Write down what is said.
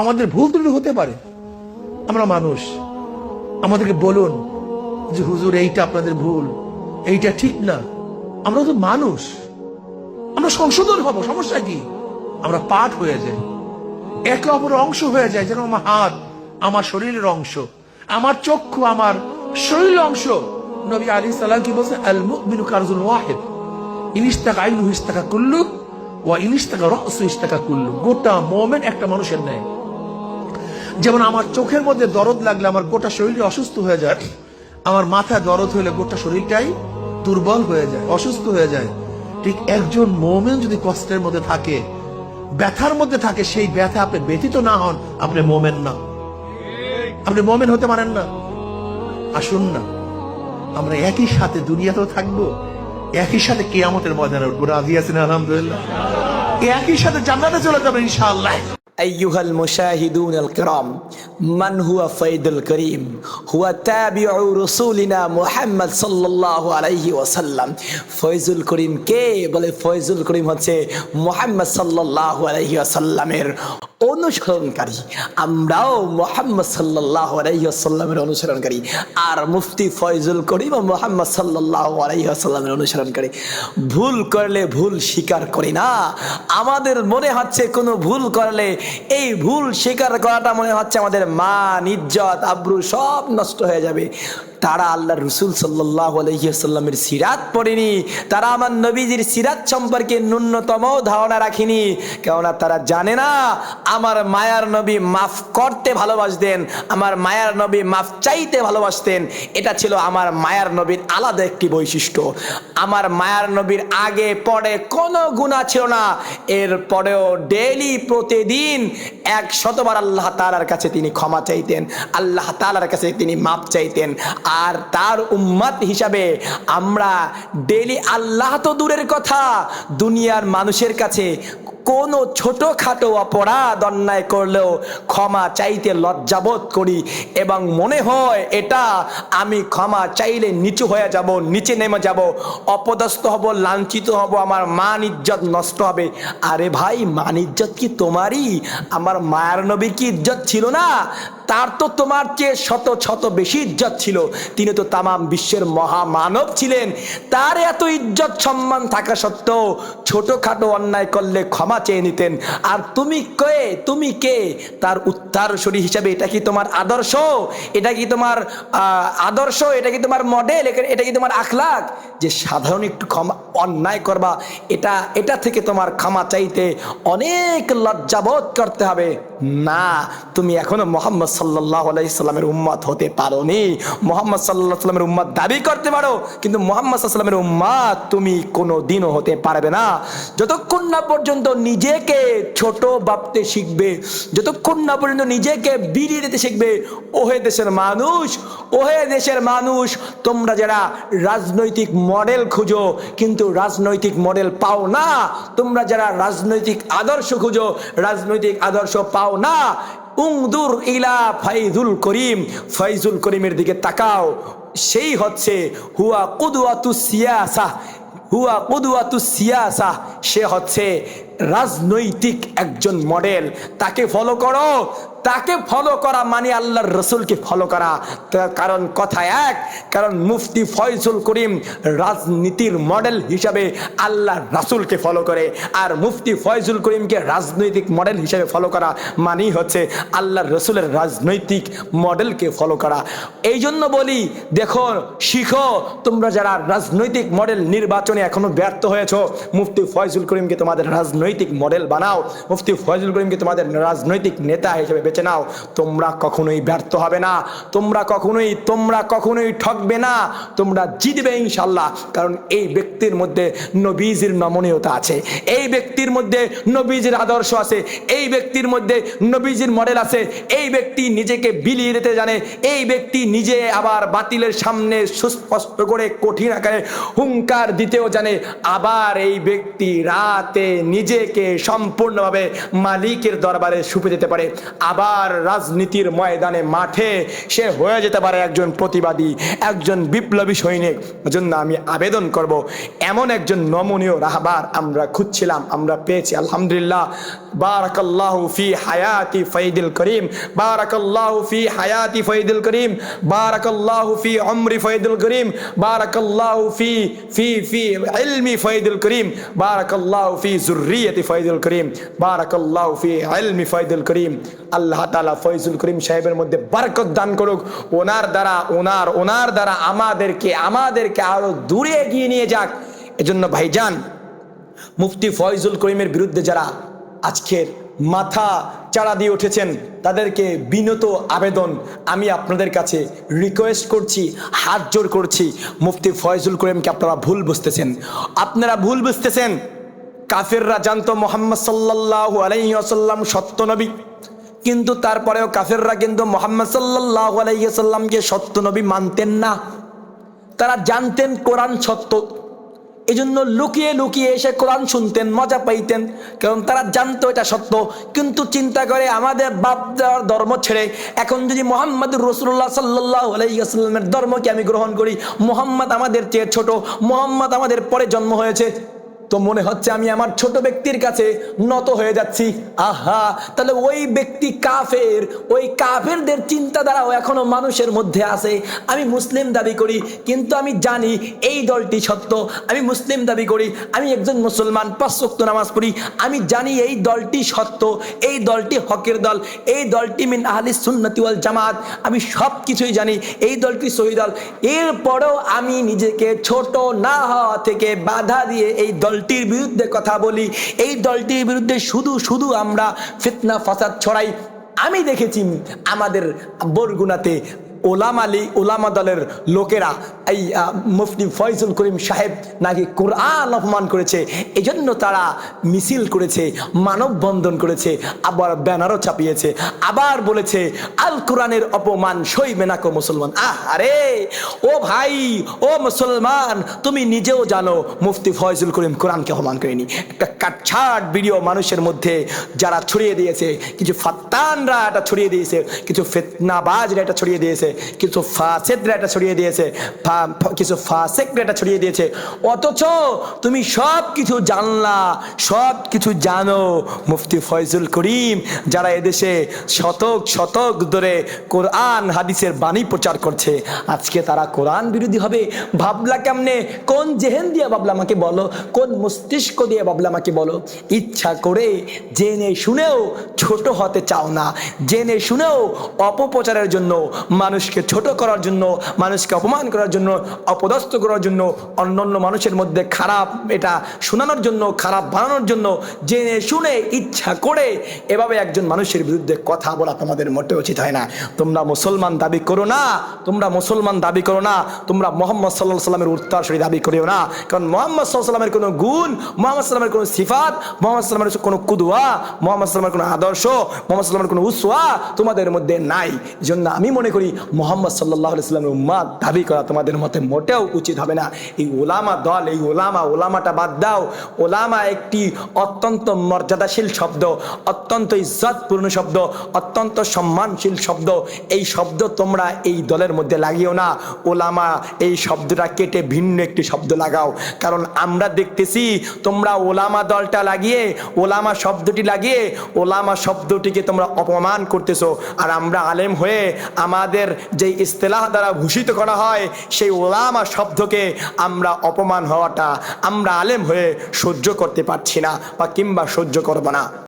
আমাদের ভুল ত্রুটি হতে পারে। আমরা মানুষ। আমাদেরকে বলুন যে, হুজুর, এইটা আপনাদের ভুল। এইটা ঠিক না। আমরা তো মানুষ। আমরা সংশোধন হব। সমস্যা কি? আমরা পাঠ হয়ে যাই। একে অপরের অংশ হয়ে যায় যেন আমার হাত, আমার শরীরের অংশ, আমার চক্ষু, আমার শরীরের অংশ। নবী আলী সাল্লাম কি বলছেন? আল মুমিনু কারজুল ওয়াহিদ। ইনিস্তাকা আইনু ইস্তাকা কুল্লু, ওয়া ইনিস্তাকা রসু ইস্তাকা কুল্লু। গোটা মোমেন্ট একটা মানুষের নেয় যেমন আমার চোখের মধ্যে দরদ লাগলে আমার গোটা শরীরটা অসুস্থ হয়ে যায়, আমার মাথায় দরদ হলে গোটা শরীরটাই দুর্বল হয়ে যায়, অসুস্থ হয়ে যায়। ঠিক একজন মোমেন যদি কষ্টের মধ্যে থাকে, ব্যথার মধ্যে থাকে, সেই ব্যথা আপনি ব্যথিত না হন, আপনি মোমেন না। আপনি মোমেন হতে পারেন না। আসুন না। আমরা একই সাথে দুনিয়াতেও থাকব। একই সাথে কেয়ামতের ময়দানে উঠবো। রাজি আছেন? আলহামদুলিল্লাহ। একই সাথে জান্নাতে চলে যাবেন ইনশাআল্লাহ। أيها المشاهدون الكرام من هو فيض الكريم هو تابع رسولنا محمد صلى الله عليه وسلم ফয়জুল করিম কে বলে ফয়জুল করিম হচ্ছে মোহাম্মদ সাল্লাহ আলহি আসাল্লামের অনুসরণকারী। আমরাও মোহাম্মদ সাল্লাহ আলহি আসাল্লামের অনুসরণকারী। আর মুফতি ফয়জুল করিম মোহাম্মদ সাল্লাহ আলহি আসাল্লামের অনুসরণকারী। ভুল করলে ভুল স্বীকার করি না। আমাদের মনে হচ্ছে কোনো ভুল করলে এই ভুল স্বীকার করাটা মনে হচ্ছে আমাদের মান, ইজ্জত, আব্রু সব নষ্ট হয়ে যাবে। তারা আল্লাহ রসুল সাল্লাহ আলহিহাস্লামের সিরাত পড়েনি, তারা আমার নবীজির সিরাত সম্পর্কে ন্যূনতম ধারণা রাখিনি। কেননা তারা জানে না, আমার মায়ার নবী মাফ করতে ভালোবাসতেন, আমার মায়ার নবী মাফ চাইতে ভালোবাসতেন। এটা ছিল আমার মায়ার নবীর আলাদা একটি বৈশিষ্ট্য। আমার মায়ার নবীর আগে পরে কোনো গুণা ছিল না, এর পরেও ডেলি প্রতিদিন এক শতবার আল্লাহ তালার কাছে তিনি ক্ষমা চাইতেন, আল্লাহ তালার কাছে তিনি মাপ চাইতেন। আর তার উম্মাত হিসাবে আমরা ডেলি আল্লাহ তো দূরের কথা দুনিয়ার মানুষের কাছে কোনো ছোটোখাটো অপরাধ অন্যায় করলেও ক্ষমা চাইতে লজ্জাবোধ করি এবং মনে হয় এটা আমি ক্ষমা চাইলে নিচু হয়ে যাব, নিচে নেমে যাব, অপদস্থ হব, লাঞ্ছিত হব, আমার মান ইজ্জত নষ্ট হবে। আরে ভাই, মান ইজ্জত কি তোমারই? আমার মায়ার নবীর কি ইজ্জত ছিল না? তার তো তোমার চেয়ে শত শত বেশি ইজ্জত ছিল। তিনি তো তামাম বিশ্বের মহামানব ছিলেন। তার এত ইজ্জত সম্মান থাকা সত্ত্বেও ছোটখাটো অন্যায় করলে ক্ষমা চেয়ে নিতেন। আর তুমি কে? তুমি কে? তার উত্তরসূরি হিসাবে এটা কি তোমার আদর্শ? এটা কি তোমার আদর্শ? এটা কি তোমার মডেল এটা কি তোমার আখলাক যে সাধারণ একটু ক্ষমা অন্যায় করবা, এটা এটা থেকে তোমার ক্ষমা চাইতে অনেক লজ্জাবোধ করতে হবে। না, তুমি এখনও মোহাম্মদ সাল্লাহ আলাইসাল্লামের উম্মত হতে পারো নি মোহাম্মদ সাল্লাহ সাল্লামের উম্মত দাবি করতে পারো, কিন্তু মোহাম্মদ সাল্লামের উম্মত তুমি কোনো দিনও হতে পারবে না। যতক্ষণ না পর্যন্ত নিজেকে ছোট ভাবতে শিখবে। যতক্ষণ না পর্যন্ত নিজেকে বিড়িয়ে দিতে শিখবে, ওহে দেশের মানুষ, ওহে দেশের মানুষ, তোমরা যারা রাজনৈতিক মডেল খুঁজো, কিন্তু রাজনৈতিক মডেল পাও না, তোমরা যারা রাজনৈতিক আদর্শ খুঁজো, রাজনৈতিক আদর্শ পাও না, উংদুর ইলা ফাইজুল করিম, ফাইজুল করিমের দিকে তাকাও। সেই হচ্ছে হুয়া কুদুয়াতু সিয়াসা হুয়া কুদুয়াতু সিয়াসা সে হচ্ছে রাজনৈতিক একজন মডেল তাকে ফলো করো। তাকে ফলো করা মানে আল্লাহর রসুলকে ফলো করা। কারণ কথা এক, কারণ মুফতি ফয়জুল করিম রাজনীতির মডেল হিসাবে আল্লাহ রাসুলকে ফলো করে, আর মুফতি ফয়জুল করিমকে রাজনৈতিক মডেল হিসাবে ফলো করা মানেই হচ্ছে আল্লাহর রসুলের রাজনৈতিক মডেলকে ফলো করা। এই জন্য বলি, দেখো, শিখো, তোমরা যারা রাজনৈতিক মডেল নির্বাচনে এখনও ব্যর্থ হয়েছ, মুফতি ফয়জুল করিমকে তোমাদের রাজনৈতিক মডেল বানাও, মুফতি ফয়জুল করিমকে তোমাদের রাজনৈতিক নেতা হিসেবে বেছে নাও। তোমরা কখনোই ব্যর্থ হবে না। তোমরা কখনোই তোমরা কখনোই ঠকবে না। তোমরা জিতবে ইনশাল্লাহ কারণ এই ব্যক্তির মধ্যে নবীজির নমনীয়তা আছে। এই ব্যক্তির মধ্যে নবীজির আদর্শ আছে। এই ব্যক্তির মধ্যে নবীজির মডেল আছে। এই ব্যক্তি নিজেকে বিলিয়ে দিতে জানে। এই ব্যক্তি নিজে আবার বাতিলের সামনে সুস্পষ্ট করে কঠিন আকারে হুঙ্কার দিতেও জানে। আবার এই ব্যক্তি রাতে নিজেকে সম্পূর্ণভাবে মালিকের দরবারে সুপে দিতে পারে। আবার রাজনীতির ময়দানে মাঠে সে হয়ে যেতে পারে একজন প্রতিবাদী, একজন বিপ্লবী সৈনিক। জন্য আমি আবেদন করব, এমন একজন নমনীয় রাহবার আমরা খুঁজছিলাম, আমরা পেয়েছি, আলহামদুলিল্লাহ। বারাকাল্লাহু ফি হায়াতি ফাইদুল করিম, বারাকাল্লাহু ফি হায়াতি ফাইদুল করিম, বারাকাল্লাহু ফি উমরি ফাইদুল করিম, বারাকাল্লাহু ফি ফি ফি ইলমি ফাইদুল করিম, বারাকাল্লাহু ফি যুররিয়াতি ফাইদুল করিম, বারাকাল্লাহু ফি ইলমি ফাইদুল করিম। আল্লাহ তাআলা ফয়জুল করিম সাহেবের মধ্যে বরকত দান করুক। ওনার দ্বারা, ওনার ওনার দ্বারা আমাদেরকে আমাদেরকে আরও দূরে এগিয়ে নিয়ে যাক। এজন্য ভাইজান, মুফতি ফয়জুল করিমের বিরুদ্ধে যারা আজকের মাথা চাড়া দিয়ে উঠেছেন তাদেরকে বিনত আবেদন আমি আপনাদের কাছে রিকোয়েস্ট করছি, হাত জোর করছি। মুফতি ফয়জুল করিমকে আপনারা ভুল বুঝতেছেন। আপনারা ভুল বুঝতেছেন। কাফেররা জানতো মোহাম্মদ সাল্লাহ আলাইসাল্লাম সত্য নবী। কিন্তু তারপরেও কাফেররা কিন্তু মোহাম্মদ সাল্লাহ আলাইসাল্লামকে সত্য নবী মানতেন না। তারা জানতেন কোরআন সত্য। এজন্য লুকিয়ে লুকিয়ে এসে কোরআন শুনতেন, মজা পাইতেন। কারণ তারা জানতো এটা সত্য, কিন্তু চিন্তা করে আমাদের বাপ দেওয়ার ধর্ম ছেড়ে এখন যদি মোহাম্মদ রসুল্লাহ সাল্লাহ আলাইসাল্লামের ধর্মকে আমি গ্রহণ করি, মোহাম্মদ আমাদের চেয়ে ছোট, মোহাম্মদ আমাদের পরে জন্ম হয়েছে। তো মনে হচ্ছে আমি আমার ছোট ব্যক্তির কাছে নত হয়ে যাচ্ছি। আহা, তাহলে ওই ব্যক্তি কাফের, ওই কাফেরদের চিন্তাধারাও এখনও মানুষের মধ্যে আছে। আমি মুসলিম দাবি করি, কিন্তু আমি জানি এই দলটি সত্য। আমি মুসলিম দাবি করি, আমি একজন মুসলমান পাঁচশক্ত নামাজ পড়ি। আমি জানি এই দলটি সত্য, এই দলটি হকের দল, এই দলটি মিন আহলি সুন্নতি ওয়াল জামাত। আমি সব কিছুই জানি, এই দলটি সহি দল। এরপরেও আমি নিজেকে ছোট না হওয়া থেকে বাধা দিয়ে এই দলটির বিরুদ্ধে কথা বলি, এই দলটির বিরুদ্ধে শুধু শুধু আমরা ফিতনা, ফসাদ ছড়াই। আমি দেখেছি আমাদের বরগুনাতে ওলামালি ওলামা দলের লোকেরা এই মুফতি ফয়জুল করিম সাহেব নাকি কোরআন অপমান করেছে। এজন্য তারা মিছিল করেছে, মানববন্ধন করেছে, আবার ব্যানারও চাপিয়েছে। আবার বলেছে, আল কোরআনের অপমান সইবে না কো মুসলমান। আহ, আরে, ও ভাই, ও মুসলমান, তুমি নিজেও জানো মুফতি ফয়জুল করিম কোরআনকে অপমান করেনি। একটা কাটছাট ভিডিও মানুষের মধ্যে যারা ছড়িয়ে দিয়েছে, কিছু ফাত্তানরা এটা ছড়িয়ে দিয়েছে, কিছু ফেতনাবাজরা এটা ছড়িয়ে দিয়েছে। কিছু ফাসেদরা এটা ছড়িয়ে দিয়েছে কিছু ফাসেকরা এটা ছড়িয়ে দিয়েছে। অথচ তুমি সব কিছু জানলা সব কিছু জানো, মুফতি ফয়জুল করিম, যারা এদেশে শতক শতক ধরে কোরআন, হাদিসের বাণী প্রচার করছে। আজকে তারা কোরআন বিরোধী হবে। ভাবলা কেমনে? কোন জেহেন দিয়ে ভাবলা আমাকে বলো? কোন মস্তিষ্ক দিয়ে ভাবলা আমাকে বলো? ইচ্ছা করে জেনে শুনেও ছোট হতে চাও না। জেনে শুনেও অপপ্রচারের জন্য মানুষকে ছোট করার জন্য, মানুষকে অপমান করার জন্য, অপদস্থ করার জন্য অন্য অন্য মানুষের মধ্যে খারাপ এটা শোনানোর জন্য, খারাপ বানানোর জন্য, জেনে শুনে ইচ্ছা করে এভাবে একজন মানুষের বিরুদ্ধে কথা বলা তোমাদের মোটে উচিত হয় না। তোমরা মুসলমান দাবি করো না, তোমরা মুসলমান দাবি করো না, তোমরা মোহাম্মদ সাল্লাহ সাল্লামের উত্তরসূরি দাবি করিও না। কারণ মোহাম্মদ সাল্লাহ সাল্লামের কোনো গুণ, মোহাম্মদ সাল্লামের কোনো সিফাত, মোহাম্মদ সাল্লামের কোনো কুদুয়া মোহাম্মদ সাল্লামের কোনো আদর্শ, মোহাম্মদ সাল্লামের কোনো উসওয়া তোমাদের মধ্যে নাই। জন্য আমি মনে করি মোহাম্মদ সাল্লাহ সাল্লামের উম্মাদ দাবি করা তোমাদের মতে মোটেও উচিত হবে না। এই ওলামা দল, এই ওলামা ওলামাটা বাদ দাও। ওলামা একটি অত্যন্ত মর্যাদাশীল শব্দ, অত্যন্ত ইজ্জতপূর্ণ শব্দ, অত্যন্ত সম্মানশীল শব্দ। এই শব্দ তোমরা এই দলের মধ্যে লাগিও না। ওলামা এই শব্দটা কেটে ভিন্ন একটি শব্দ লাগাও। কারণ আমরা দেখতেছি তোমরা ওলামা দলটা লাগিয়ে ওলামা শব্দটি লাগিয়ে ওলামা শব্দটিকে তোমরা অপমান করতেছো। আর আমরা আলেম হয়ে আমাদের যে ইস্তেলাহ দ্বারা ভূষিত করা হয়, সেই ওলামা শব্দকে আমরা অপমান হওয়াটা, আমরা আলেম হয়ে সহ্য করতে পারছি না বা কিংবা সহ্য করব না।